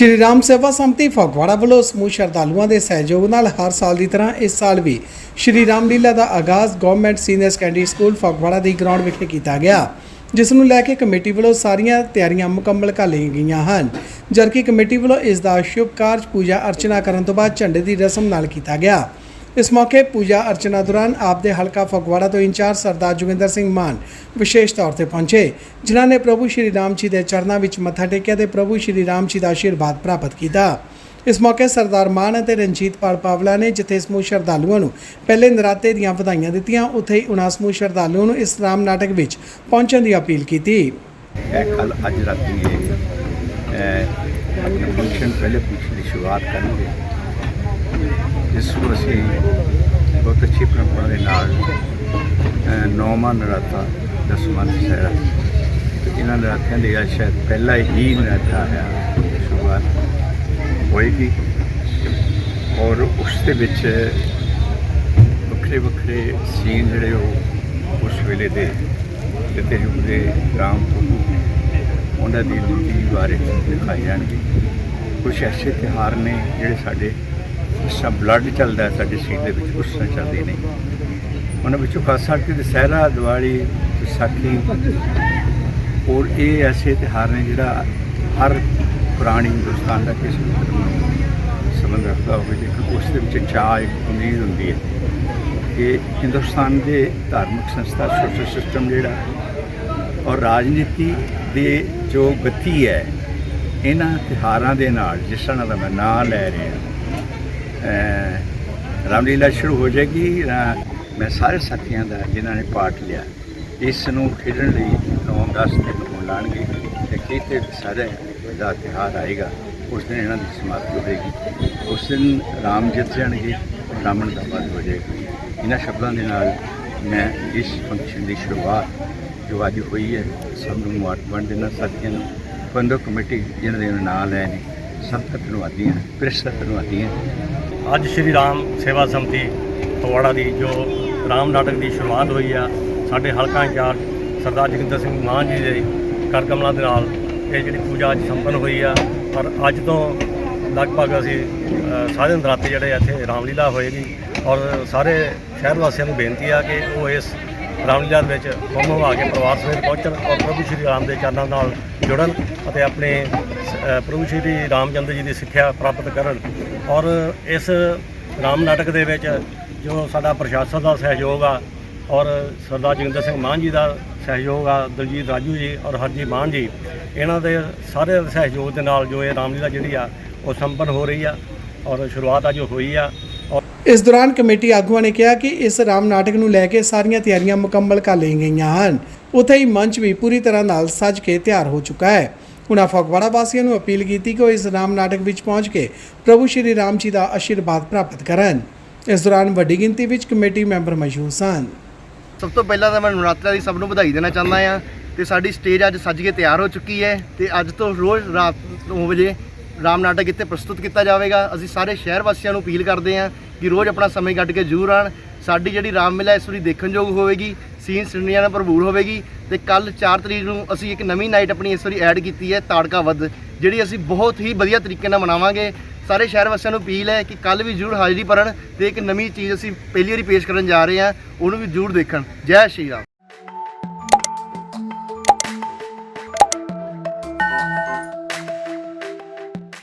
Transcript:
ਸ਼੍ਰੀ ਰਾਮ ਸੇਵਾ ਸੰਮਤੀ ਫਗਵਾੜਾ ਵੱਲੋਂ ਸਮੂਹ ਸ਼ਰਧਾਲੂਆਂ ਦੇ ਸਹਿਯੋਗ ਨਾਲ ਹਰ ਸਾਲ ਦੀ ਤਰ੍ਹਾਂ ਇਸ ਸਾਲ ਵੀ ਸ਼੍ਰੀ ਰਾਮ ਲੀਲਾ ਦਾ ਆਗਾਜ਼ government senior secondary school Phagwara ਦੀ ਗਰਾਊਂਡ ਵਿਖੇ ਕੀਤਾ ਗਿਆ, ਜਿਸ ਨੂੰ ਲੈ ਕੇ ਕਮੇਟੀ ਵੱਲੋਂ ਸਾਰੀਆਂ ਤਿਆਰੀਆਂ ਮੁਕੰਮਲ ਕਰ ਲਈਆਂ ਗਈਆਂ ਹਨ। ਜਦਕਿ ਕਮੇਟੀ ਵੱਲੋਂ ਇਸ ਦਾ ਸ਼ੁਭ ਕਾਰਜ ਪੂਜਾ ਅਰਚਨਾ ਕਰਨ ਤੋਂ ਬਾਅਦ ਝੰਡੇ ਦੀ ਰਸਮ ਨਾਲ ਕੀਤਾ ਗਿਆ। ਇਸ ਮੌਕੇ ਪੂਜਾ ਅਰਚਨਾ ਦੌਰਾਨ ਆਪ ਦੇ ਹਲਕਾ ਫਗਵਾੜਾ ਤੋਂ ਇੰਚਾਰਜ ਸਰਦਾਰ ਜੋਗਿੰਦਰ ਸਿੰਘ ਮਾਨ ਵਿਸ਼ੇਸ਼ ਤੌਰ ਤੇ ਪਹੁੰਚੇ, ਜਿਨ੍ਹਾਂ ਨੇ ਪ੍ਰਭੂ ਸ਼੍ਰੀ ਰਾਮ ਜੀ ਦੇ ਚਰਨਾਂ ਵਿੱਚ ਮੱਥਾ ਟੇਕਿਆ ਤੇ ਪ੍ਰਭੂ ਸ਼੍ਰੀ ਰਾਮ ਜੀ ਦਾ ਆਸ਼ੀਰਵਾਦ ਪ੍ਰਾਪਤ ਕੀਤਾ। ਇਸ ਮੌਕੇ ਸਰਦਾਰ ਮਾਨ ਅਤੇ ਰਣਜੀਤ ਪਾਲ ਪਾਵਲਾ ਨੇ ਜਿੱਥੇ ਸਮੂਹ ਸ਼ਰਧਾਲੂਆਂ ਨੂੰ ਪਹਿਲੇ ਨਰਾਤੇ ਦੀਆਂ ਵਧਾਈਆਂ ਦਿੱਤੀਆਂ, ਉੱਥੇ ਹੀ ਉਹਨਾਂ ਸਮੂਹ ਸ਼ਰਧਾਲੂਆਂ ਨੂੰ ਇਸ ਰਾਮ ਨਾਟਕ ਵਿੱਚ ਪਹੁੰਚਣ ਦੀ ਅਪੀਲ ਕੀਤੀ। ਕੱਲ ਅੱਜ ਰਾਤੀ, ਇਹ ਆਪਣੇ ਫੰਕਸ਼ਨ ਪਹਿਲੇ ਫੰਕਸ਼ਨ ਦੀ ਸ਼ੁਰੂਆਤ ਕਰਾਂਗੇ ਜਿਸ ਨੂੰ ਅਸੀਂ ਬਹੁਤ ਅੱਛੀ ਪਰੰਪਰਾ ਦੇ ਨਾਲ ਨੌਵਾਂ ਨਰਾਤਾ ਦਸਵਾਂ ਦੁਸਹਿਰਾ ਇਹਨਾਂ ਨਰਾਤਿਆਂ ਦੇ ਅੱਜ ਸ਼ਾਇਦ ਪਹਿਲਾ ਹੀ ਨਰਾਤਾ ਹੈ ਸ਼ੁਰੂਆਤ ਹੋਏਗੀ। ਔਰ ਉਸ ਦੇ ਵਿੱਚ ਵੱਖਰੇ ਵੱਖਰੇ ਸੀਨ ਜਿਹੜੇ ਉਹ ਉਸ ਵੇਲੇ ਦੇ ਕਿਤੇ ਯੁੱਗ ਦੇ ਰਾਮ ਉਹਨਾਂ ਦੀ ਜ਼ਿੰਦਗੀ ਬਾਰੇ ਦਿਖਾਈ ਜਾਣਗੇ। ਕੁਝ ਐਸੇ ਤਿਉਹਾਰ ਨੇ ਜਿਹੜੇ ਸਾਡੇ ਜਿਸ ਤਰ੍ਹਾਂ ਬਲੱਡ ਚੱਲਦਾ ਹੈ, ਸਾਡੇ ਸਰੀਰ ਦੇ ਵਿੱਚ, ਉਸ ਤਰ੍ਹਾਂ ਚੱਲਦੇ ਨੇ। ਉਹਨਾਂ ਵਿੱਚੋਂ ਖਾਸ ਕਰਕੇ ਦੁਸਹਿਰਾ, ਦੀਵਾਲੀ, ਵਿਸਾਖੀ ਔਰ ਇਹ ਐਸੇ ਤਿਉਹਾਰ ਨੇ ਜਿਹੜਾ ਹਰ ਪੁਰਾਣੀ ਹਿੰਦੁਸਤਾਨ ਦਾ ਕਿਸੇ ਵੀ ਧਰਮ ਸੰਬੰਧ ਰੱਖਦਾ ਹੋਵੇ, ਲੇਕਿਨ ਉਸ ਦੇ ਵਿੱਚ ਚਾਹ ਇੱਕ ਉਮੀਦ ਹੁੰਦੀ ਹੈ ਕਿ ਹਿੰਦੁਸਤਾਨ ਦੇ ਧਾਰਮਿਕ ਸੰਸਥਾ ਸੋਸ਼ਲ ਸਿਸਟਮ ਜਿਹੜਾ ਔਰ ਰਾਜਨੀਤੀ ਦੇ ਜੋ ਗਤੀ ਹੈ, ਇਹਨਾਂ ਤਿਉਹਾਰਾਂ ਦੇ ਨਾਲ, ਜਿਸ ਤਰ੍ਹਾਂ ਦਾ ਮੈਂ ਨਾਂ ਲੈ ਰਿਹਾ ਰਾਮਲੀਲਾ ਸ਼ੁਰੂ ਹੋ ਜਾਏਗੀ ਮੈਂ ਸਾਰੇ ਸਾਥੀਆਂ ਦਾ ਜਿਨ੍ਹਾਂ ਨੇ ਪਾਰਟ ਲਿਆ, ਇਸ ਨੂੰ ਖੇਡਣ ਲਈ 9-10 ਦਿਨ ਨੂੰ ਲਾਣਗੇ ਤੇ ਕੀਤੇ ਸਾਰੇ ਦਾ ਤਿਉਹਾਰ ਆਏਗਾ, ਉਸ ਦਿਨ ਇਹਨਾਂ ਦੀ ਸਮਾਪਤੀ ਹੋਵੇਗੀ ਉਸ ਦਿਨ ਰਾਮ ਜਿੱਤ ਜਾਣਗੇ, ਰਾਵਣ ਦਾ ਵਧ ਹੋ ਜਾਏਗਾ। ਇਹਨਾਂ ਸ਼ਬਦਾਂ ਦੇ ਨਾਲ ਮੈਂ ਇਸ ਫੰਕਸ਼ਨ ਦੀ ਸ਼ੁਰੂਆਤ ਜੋ ਅੱਜ ਹੋਈ ਹੈ, ਸਭ ਨੂੰ ਮੁਬਾਰਕਬਾਦ ਦੇਣਾ ਸਾਥੀਆਂ ਨੂੰ। ਪੰਦੋ ਕਮੇਟੀ, ਜਿਹਨਾਂ ਦੇ ਨਾਂ ਲਏ ਨੇ ਸਭ ਦਾ ਧੰਨਵਾਦੀ ਹਾਂ ਪ੍ਰੈਸ ਦਾ ਧੰਨਵਾਦੀ ਹਾਂ ਅੱਜ ਸ਼੍ਰੀ ਰਾਮ ਸੇਵਾ ਸੰਮਤੀ ਫਗਵਾੜਾ ਦੀ ਜੋ ਰਾਮ ਨਾਟਕ ਦੀ ਸ਼ੁਰੂਆਤ ਹੋਈ ਆ ਸਾਡੇ ਹਲਕਾ ਇੰਚਾਰਜ ਸਰਦਾਰ ਜੋਗਿੰਦਰ ਸਿੰਘ ਮਾਨ ਜੀ ਦੇ ਕਰ ਕਮਲਾਂ ਦੇ ਨਾਲ ਇਹ ਜਿਹੜੀ ਪੂਜਾ ਅੱਜ ਸੰਪੰਨ ਹੋਈ ਆ। ਪਰ ਅੱਜ ਤੋਂ ਲਗਭਗ ਅਸੀਂ ਅ, ਸਾਰੇ ਨਰਾਤੇ ਜਿਹੜੇ ਇੱਥੇ ਰਾਮਲੀਲਾ ਹੋਏਗੀ ਔਰ ਸਾਰੇ ਸ਼ਹਿਰ ਵਾਸੀਆਂ ਨੂੰ ਬੇਨਤੀ ਆ ਕਿ ਉਹ ਇਸ ਰਾਮਲੀਲਾ ਦੇ ਵਿੱਚ ਹੁਮ ਹੁਮਾ ਕੇ ਪਰਿਵਾਰ ਸਮੇਤ ਪਹੁੰਚਣ ਔਰ ਪ੍ਰਭੂ ਸ਼੍ਰੀ ਰਾਮ ਦੇ ਚਰਨਾਂ ਨਾਲ ਜੁੜਨ ਅਤੇ ਆਪਣੇ ਪ੍ਰਭੂ ਸ਼੍ਰੀ ਰਾਮਚੰਦਰ ਜੀ ਦੀ ਸਿੱਖਿਆ ਪ੍ਰਾਪਤ ਕਰਨ ਔਰ ਇਸ ਰਾਮ ਨਾਟਕ ਦੇ ਵਿੱਚ ਜੋ ਸਾਡਾ ਪ੍ਰਸ਼ਾਸਨ ਦਾ ਸਹਿਯੋਗ ਆ ਔਰ ਸਰਦਾਰ ਜੋਗਿੰਦਰ ਸਿੰਘ ਮਾਨ ਜੀ ਦਾ ਸਹਿਯੋਗ ਆ, ਦਲਜੀਤ ਰਾਜੂ ਜੀ ਔਰ ਹਰਜੀਤ ਮਾਨ ਜੀ, ਇਹਨਾਂ ਦੇ ਸਾਰੇ ਸਹਿਯੋਗ ਦੇ ਨਾਲ ਜੋ ਇਹ ਰਾਮਲੀਲਾ ਜਿਹੜੀ ਆ, ਉਹ ਸੰਪੰਨ ਹੋ ਰਹੀ ਆ ਔਰ ਸ਼ੁਰੂਆਤ ਅੱਜ ਹੋਈ ਆ ਔਰ ਇਸ ਦੌਰਾਨ ਕਮੇਟੀ ਆਗੂਆਂ ਨੇ ਕਿਹਾ ਕਿ ਇਸ ਰਾਮ ਨਾਟਕ ਨੂੰ ਲੈ ਕੇ ਸਾਰੀਆਂ ਤਿਆਰੀਆਂ ਮੁਕੰਮਲ ਕਰ ਲਈਆਂ ਗਈਆਂ ਹਨ। ਉੱਥੇ ਹੀ ਮੰਚ ਵੀ ਪੂਰੀ ਤਰ੍ਹਾਂ ਨਾਲ ਸੱਜ ਕੇ ਤਿਆਰ ਹੋ ਚੁੱਕਾ ਹੈ। ਉਹਨਾਂ ਫਗਵਾੜਾ ਵਾਸੀਆਂ ਨੂੰ ਅਪੀਲ ਕੀਤੀ ਕਿ ਉਹ ਇਸ ਰਾਮ ਨਾਟਕ ਵਿੱਚ ਪਹੁੰਚ ਕੇ ਪ੍ਰਭੂ ਸ਼੍ਰੀ ਰਾਮ ਜੀ ਦਾ ਆਸ਼ੀਰਵਾਦ ਪ੍ਰਾਪਤ ਕਰਨ। ਇਸ ਦੌਰਾਨ ਵੱਡੀ ਗਿਣਤੀ ਵਿੱਚ ਕਮੇਟੀ ਮੈਂਬਰ ਮੌਜੂਦ ਸਨ। ਸਭ ਤੋਂ ਪਹਿਲਾਂ ਤਾਂ ਮੈਂ ਨਵਰਾਤਰਾ ਦੀ ਸਭ ਨੂੰ ਵਧਾਈ ਦੇਣਾ ਚਾਹੁੰਦਾ ਆ ਤੇ ਸਾਡੀ ਸਟੇਜ ਅੱਜ ਸੱਜ ਕੇ ਤਿਆਰ ਹੋ ਚੁੱਕੀ ਹੈ ਤੇ ਅੱਜ ਤੋਂ ਰੋਜ਼ ਰਾਤ 9 ਵਜੇ ਰਾਮ ਨਾਟਕ ਇੱਥੇ ਪ੍ਰਸਤੁਤ ਕੀਤਾ ਜਾਵੇਗਾ। ਅਸੀਂ ਸਾਰੇ ਸ਼ਹਿਰ ਵਾਸੀਆਂ ਨੂੰ ਅਪੀਲ ਕਰਦੇ ਹਾਂ ਕਿ ਰੋਜ਼ ਆਪਣਾ ਸਮੇਂ ਕੱਢ ਕੇ ਜ਼ਰੂਰ ਆਣ ਸਾਡੀ ਜਿਹੜੀ ਰਾਮ ਮੇਲਾ ਇਸ ਵਾਰੀ ਦੇਖਣਯੋਗ ਹੋਵੇਗੀ ਸੀਨ ਸਿਨਰੀਆਂ ਨਾਲ ਭਰਪੂਰ ਹੋਵੇਗੀ ਤੇ ਕੱਲ 4 ਤਰੀਕ ਨੂੰ ਅਸੀਂ ਇੱਕ ਨਵੀਂ ਨਾਈਟ ਆਪਣੀ ਇਸ ਵਾਰੀ ਐਡ ਕੀਤੀ ਹੈ ਤਾੜਕਾ ਵੱਧ, ਜਿਹੜੀ ਅਸੀਂ ਬਹੁਤ ਹੀ ਵਧੀਆ ਤਰੀਕੇ ਨਾਲ ਮਨਾਵਾਂਗੇ। ਸਾਰੇ ਸ਼ਹਿਰ ਵਾਸੀਆਂ ਨੂੰ ਅਪੀਲ ਹੈ ਕਿ ਕੱਲ ਵੀ ਜ਼ਰੂਰ ਹਾਜ਼ਰੀ ਭਰਨ ਤੇ ਇੱਕ ਨਵੀਂ ਚੀਜ਼ ਅਸੀਂ ਪਹਿਲੀ ਵਾਰੀ ਪੇਸ਼ ਕਰਨ ਜਾ ਰਹੇ ਹਾਂ, ਉਹਨੂੰ ਵੀ ਜ਼ਰੂਰ ਦੇਖਣ। ਜੈ ਸ਼੍ਰੀ ਰਾਮ।